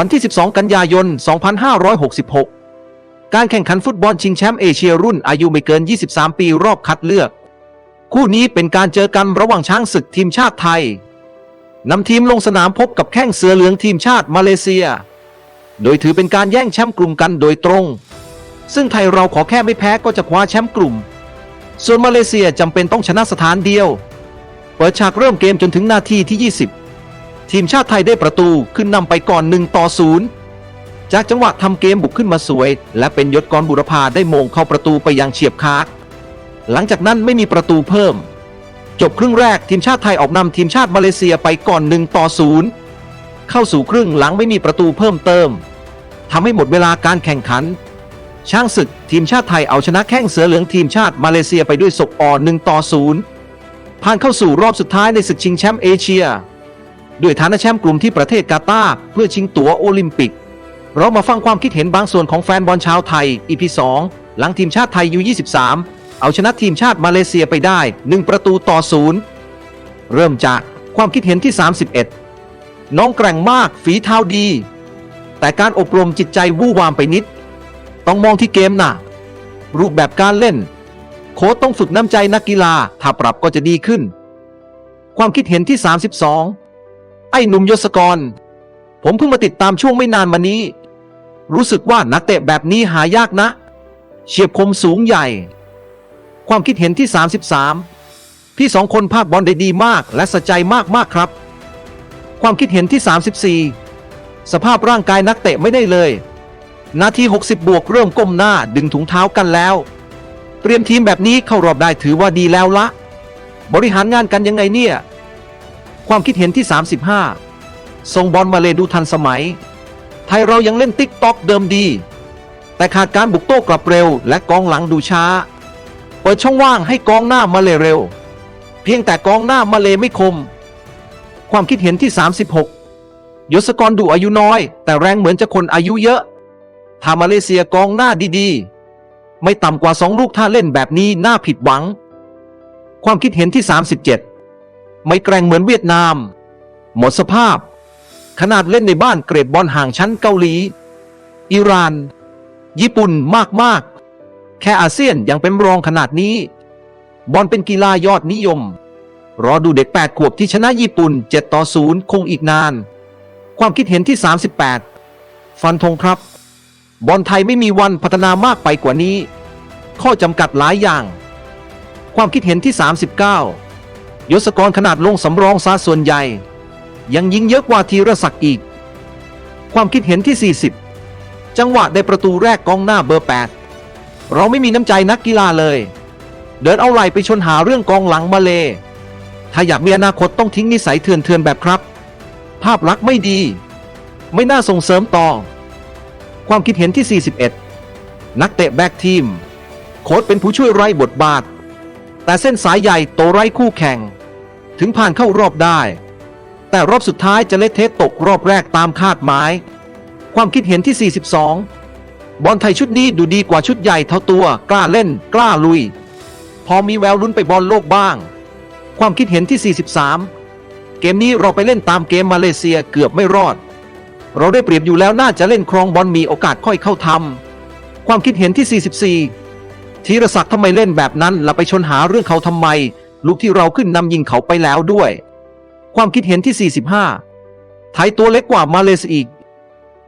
วันที่ 12 กันยายน 2566 การแข่งขันฟุตบอลชิงแชมป์เอเชียรุ่นอายุไม่เกิน 23 ปีรอบคัดเลือก คู่นี้เป็นการเจอกันระหว่างช้างศึกทีมชาติไทยนำทีมลงสนามพบกับแข้งเสือเหลืองทีมชาติมาเลเซีย โดยถือเป็นการแย่งแชมป์กลุ่มกันโดยตรง ซึ่งไทยเราขอแค่ไม่แพ้ก็จะคว้าแชมป์กลุ่ม ส่วนมาเลเซียจำเป็นต้องชนะสถานเดียว เปิดฉากเริ่มเกมจนถึงนาทีที่ 20 ทีมชาติไทยได้ประตูขึ้นนำไปก่อน1ต่อ0จากจังหวะทำเกมบุกขึ้นมาสวย และเป็นยศกรบุรพาได้โมงเข้าประตูไปยังเฉียบขาดหลังจากนั้นไม่มีประตูเพิ่ม จบครึ่งแรกทีมชาติไทยออกนำทีมชาติมาเลเซียไปก่อน1ต่อ0เข้าสู่ครึ่งหลังไม่มีประตูเพิ่มเติมทำให้หมดเวลาการแข่งขันช้างศึกทีมชาติไทยเอาชนะแข้งเสือเหลืองทีมชาติมาเลเซียไปด้วยศกอ่อน1ต่อ0ผ่านเข้าสู่รอบสุดท้ายในศึกชิงแชมป์เอเชีย ด้วยฐานะแชมป์กลุ่มที่ประเทศกาตาร์เพื่อชิงตั๋วโอลิมปิก เรามาฟังความคิดเห็นบางส่วนของแฟนบอลชาวไทย EP 2หลังทีมชาติไทยยู23เอาชนะทีมชาติมาเลเซียไปได้ 1 ประตูต่อศูนย์เริ่มจากความคิดเห็นที่ 31 น้องแกร่งมากฝีเท้าดี แต่การอบรมจิตใจวู่วามไปนิด ต้องมองที่เกมนะรูปแบบการเล่น โค้ชต้องฝึกน้ำใจนักกีฬาถ้าปรับก็จะดีขึ้น ความคิดเห็นที่ 32 ไอ้หนุ่มยศกร ผมเพิ่งมาติดตามช่วงไม่นานมานี้ รู้สึกว่านักเตะแบบนี้หายากนะ เฉียบคมสูงใหญ่ ความคิดเห็นที่ 33 พี่สองคนภาคบอลได้ดีมากและสะใจมากมากๆครับ ความคิดเห็นที่ 34 สภาพร่างกายนักเตะไม่ได้เลย นาที 60 บวกเริ่มก้มหน้าดึงถุงเท้ากันแล้ว เตรียมทีมแบบนี้เข้ารอบได้ถือว่าดีแล้วละ บริหารงานกันยังไงเนี่ย ความคิดเห็นที่ 35 ส่งบอลมาเลดูทันสมัย ไทยเรายังเล่นติ๊กต็อกเดิมดี แต่ขาดการบุกโต้กลับเร็ว และกองหลังดูช้า เปิดช่องว่างให้กองหน้ามาเลเร็ว เพียงแต่กองหน้ามาเลไม่คม ความคิดเห็นที่ 36 ยศกรดูอายุน้อย แต่แรงเหมือนจะคนอายุเยอะถ้ามาเลเซียกองหน้าดีๆ ไม่ต่ำกว่าสองลูกถ้าเล่นแบบนี้น่าผิดหวัง ความคิดเห็นที่ 37 ไม่แกร่งเหมือนเวียดนาม หมดสภาพ ขนาดเล่นในบ้านเกรดบอลห่างชั้นเกาหลี อิหร่าน ญี่ปุ่นมากๆ แค่อาเซียนยังเป็นรองขนาดนี้ บอลเป็นกีฬายอดนิยม รอดูเด็ก 8 ขวบที่ชนะญี่ปุ่น 7 ต่อ 0 คงอีกนาน ความคิดเห็นที่ 38 ฟันธงครับ บอลไทยไม่มีวันพัฒนามากไปกว่านี้ ข้อจำกัดหลายอย่าง ความคิดเห็นที่ 39 ยศกรขนาดลงสำรองซะส่วนใหญ่ ยังยิงเยอะกว่าธีรศักดิ์อีก ความคิดเห็นที่ 40 จังหวะได้ประตูแรกกองหน้าเบอร์ 8 เราไม่มีน้ำใจนักกีฬาเลย เดินเอาไหลไปชนหาเรื่องกองหลังมาเล ถ้าอยากมีอนาคตต้องทิ้งนิสัยเถื่อนเถื่อนๆแบบครับ ภาพลักษณ์ไม่ดี ไม่น่าส่งเสริมต่อ ความคิดเห็นที่ 41 นักเตะแบ็กทีม โค้ชเป็นผู้ช่วยไร้บทบาทแต่เส้นสายใหญ่โตไร้คู่แข่ง ถึงผ่านเข้ารอบได้ แต่รอบสุดท้ายจะเละเทะตกรอบแรกตามคาดหมาย ความคิดเห็นที่ 42 บอลไทยชุดนี้ดูดีกว่าชุดใหญ่เท่าตัว กล้าเล่น กล้าลุย พอมีแววลุ้นไปบอลโลกบ้าง ความคิดเห็นที่ 43 เกมนี้เราไปเล่นตามเกมมาเลเซียเกือบไม่รอด เราได้เปรียบอยู่แล้วน่าจะเล่นครองบอลมีโอกาสค่อยเข้าทำความคิดเห็นที่ 44ธีรศักดิ์ทำไมเล่นแบบนั้นล้วไปชนหาเรื่องเขาทำไม ลูกที่เราขึ้นนำยิงเขาไปแล้วด้วย ความคิดเห็นที่ 45 ไทยตัวเล็กกว่ามาเลเซียอีก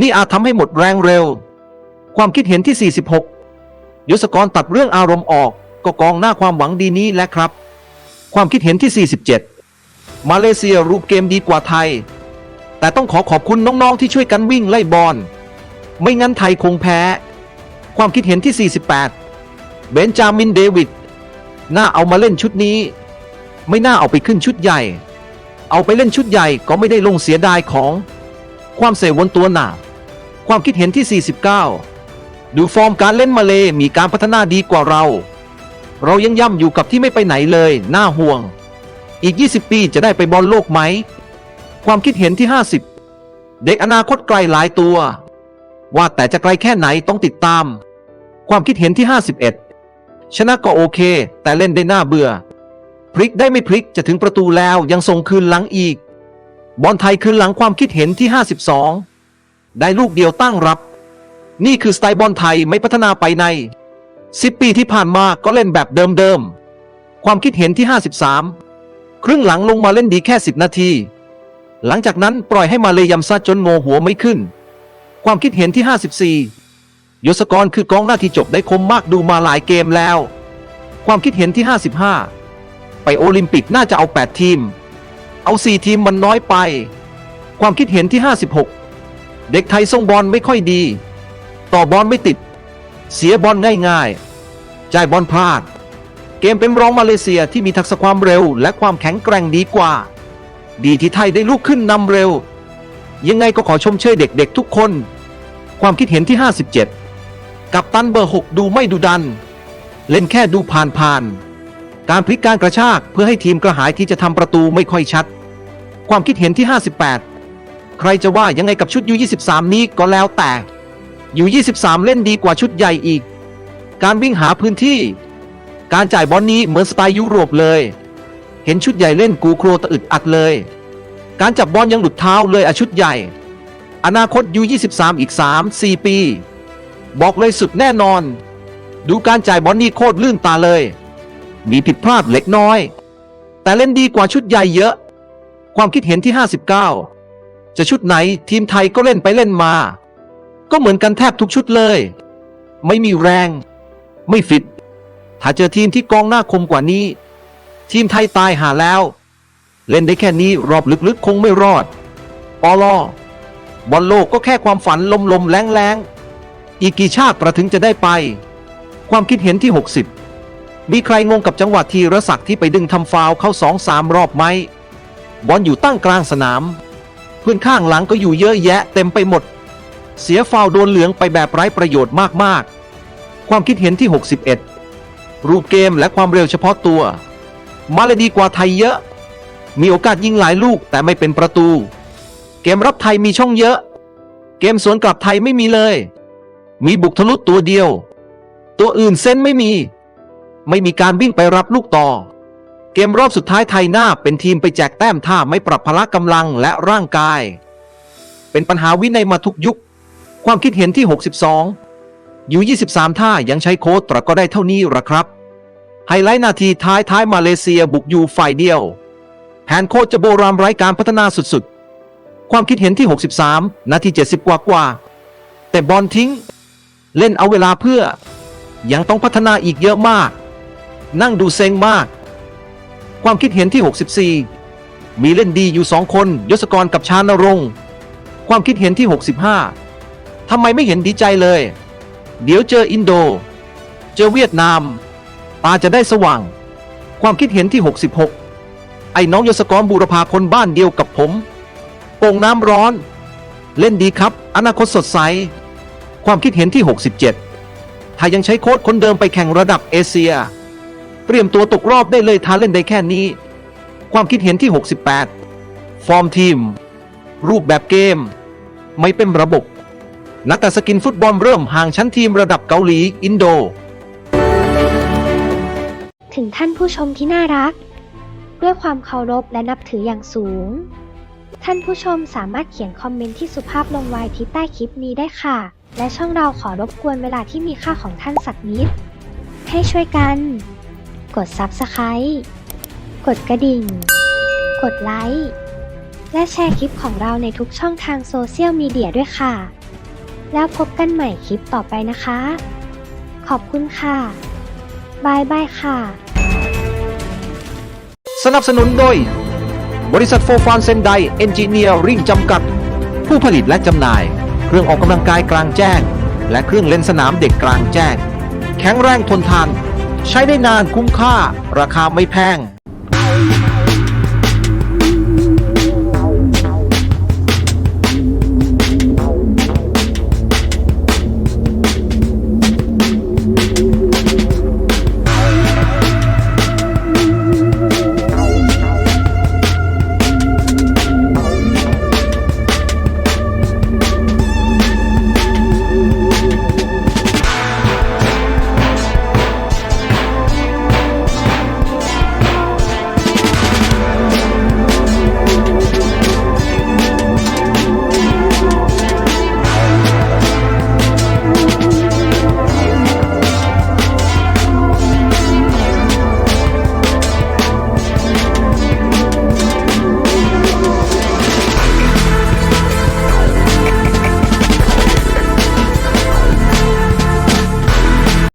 นี่อาจทำให้หมดแรงเร็ว ความคิดเห็นที่ 46 ยศกรตัดเรื่องอารมณ์ออก ก็กองหน้าความหวังดีนี้แหละครับ ความคิดเห็นที่ 47 มาเลเซียรูปเกมดีกว่าไทย แต่ต้องขอขอบคุณน้องๆที่ช่วยกันวิ่งไล่บอล ไม่งั้นไทยคงแพ้ ความคิดเห็นที่ 48 เบนจามินเดวิด น่าเอามาเล่นชุดนี้ ไม่น่าเอาไปขึ้นชุดใหญ่ เอาไปเล่นชุดใหญ่ก็ไม่ได้ลงเสียดายของ ความเสวนตัวหนาความคิดเห็นที่ 49 ดูฟอร์มการเล่นมาเลมีการพัฒนาดีกว่าเรา เรายังย่ำอยู่กับที่ไม่ไปไหนเลยน่าห่วง อีก 20 ปีจะได้ไปบอลโลกไหม ความคิดเห็นที่ 50 เด็กอนาคตไกลหลายตัว ว่าแต่จะไกลแค่ไหนต้องติดตาม ความคิดเห็นที่ 51 ชนะก็โอเค แต่เล่นได้น่าเบื่อ พลิกได้ไม่พลิกจะถึงประตูแล้วยังส่งคืนหลังอีก บอลไทยคืนหลังความคิดเห็นที่ 52 ได้ลูกเดียวตั้งรับ นี่คือสไตล์บอลไทยไม่พัฒนาไปใน 10 ปีที่ผ่านมาก็เล่นแบบเดิมๆ ความคิดเห็นที่ 53 ครึ่งหลังลงมาเล่นดีแค่ 10 นาที หลังจากนั้นปล่อยให้มาเลยยำซะจนโงหัวไม่ขึ้น ความคิดเห็นที่ 54 ยศกรคือกองหน้าที่จบได้คมมากดูมาหลายเกมแล้ว ความคิดเห็นที่ 55 ไปโอลิมปิกน่าจะเอา 8 ทีม เอา 4 ทีมมันน้อยไป ความคิดเห็นที่ 56 เด็กไทยส่งบอลไม่ค่อยดี ต่อบอลไม่ติด เสียบอลง่ายๆ จ่ายบอลพลาด เกมเป็นรองมาเลเซียที่มีทักษะความเร็ว และความแข็งแกร่งดีกว่า ดีที่ไทยได้ลุกขึ้นนำเร็ว ยังไงก็ขอชมเชยเด็กๆทุกคน ความคิดเห็นที่ 57 กับตันเบอร์ 6 ดูไม่ดูดัน เล่นแค่ดูผ่านๆ การพลิกการกระชากเพื่อให้ทีมกระหายที่จะทำประตูไม่ค่อยชัด ความคิดเห็นที่ 58 ใครจะว่ายังไงกับชุดยู23 นี้ก็แล้วแต่ยู23 เล่นดีกว่าชุดใหญ่อีก การวิ่งหาพื้นที่ การจ่ายบอลนี้เหมือนสไตล์ยุโรปเลย เห็นชุดใหญ่เล่นกูโครตะอึดอัดเลย การจับบอลยังหลุดเท้าเลยอะชุดใหญ่ อนาคตยู23 อีก 3 4 ปี บอกเลยสุดแน่นอน ดูการจ่ายบอลนี่โคตรลื่นตาเลย มีผิดพลาดเล็กน้อย แต่เล่นดีกว่าชุดใหญ่เยอะ ความคิดเห็นที่ 59 จะชุดไหนทีมไทยก็เล่นไปเล่นมา ก็เหมือนกันแทบทุกชุดเลย ไม่มีแรง ไม่ฟิต ถ้าเจอทีมที่กองหน้าคมกว่านี้ ทีมไทยตายหาแล้ว เล่นได้แค่นี้รอบลึกๆ คงไม่รอด ปอลอบอลโลกก็แค่ความฝันลมๆแรงๆ อีกกี่ชาติประถึงจะได้ไป ความคิดเห็นที่ 60 มีใครงงกับจังหวะทีรศักดิ์ที่ไปดึงทำฟาวเข้าสองสามรอบไหม บอลอยู่ตั้งกลางสนาม เพื่อนข้างหลังก็อยู่เยอะแยะเต็มไปหมด เสียฟาวโดนเหลืองไปแบบไร้ประโยชน์มากๆ ความคิดเห็นที่ 61 รูปเกมและความเร็วเฉพาะตัว มาเลยดีกว่าไทยเยอะ มีโอกาสยิงหลายลูกแต่ไม่เป็นประตู เกมรับไทยมีช่องเยอะ เกมสวนกลับไทยไม่มีเลย มีบุกทะลุตัวเดียว ตัวอื่นเส้นไม่มี ไม่มีการวิ่งไปรับลูกต่อ เกมรอบสุดท้ายไทยหน้าเป็นทีมไปแจกแต้มท่าไม่ปรับพละกำลังและร่างกาย เป็นปัญหาวินัยมาทุกยุค ความคิดเห็นที่ 62 อยู่ 23 ท่ายังใช้โค้ดตรก็ได้เท่านี้หรอครับ ไฮไลท์นาทีท้ายท้ายมาเลเซียบุกอยู่ฝ่ายเดียว แผนโค้ชจะโบรามไร้การพัฒนาสุดๆ ความคิดเห็นที่ 63 นาที 70 กว่ากว่า แต่บอลทิ้ง เล่นเอาเวลาเพื่อ ยังต้องพัฒนาอีกเยอะมาก นั่งดูเซ็งมาก ความคิดเห็นที่ 64 มีเล่นดีอยู่สองคนยศกรกับชานรงค์ความคิดเห็นที่ 65 ทำไมไม่เห็นดีใจเลย เดี๋ยวเจออินโด เจอเวียดนาม ตาจะได้สว่าง ความคิดเห็นที่ 66 ไอ้น้องยศกรบูรพาคนบ้านเดียวกับผมโป่งน้ำร้อน เล่นดีครับ อนาคตสดใส ความคิดเห็นที่ 67 ถ้ายังใช้โค้ดคนเดิมไปแข่งระดับเอเชีย เตรียมตัวตกรอบได้เลยถ้าเล่นได้แค่นี้ ความคิดเห็นที่ 68 ฟอร์มทีม รูปแบบเกม ไม่เป็นระบบ นักต่สกินฟุตบอลเริ่มห่างชั้นทีมระดับเกาหลีอินโด ถึงท่านผู้ชมที่น่ารัก ด้วยความเคารพและนับถืออย่างสูงท่านผู้ชมสามารถเขียนคอมเมนต์ที่สุภาพลงไว้ที่ใต้คลิปนี้ได้ค่ะ และช่องเราขอรบกวนเวลาที่มีค่าของท่านสักนิด ให้ช่วยกัน กด Subscribe กดกระดิ่ง กดไลค์ และแชร์คลิปของเราในทุกช่องทางโซเชียลมีเดียด้วยค่ะ แล้วพบกันใหม่คลิปต่อไปนะคะ ขอบคุณค่ะบายบายค่ะ สนับสนุนโดย บริษัทโฟฟานเซนไดเอนจิเนียริ่งจำกัด ผู้ผลิตและจำหน่าย เครื่องออกกำลังกายกลางแจ้ง และเครื่องเล่นสนามเด็กกลางแจ้ง แข็งแรงทนทาน ใช้ได้นานคุ้มค่า ราคาไม่แพง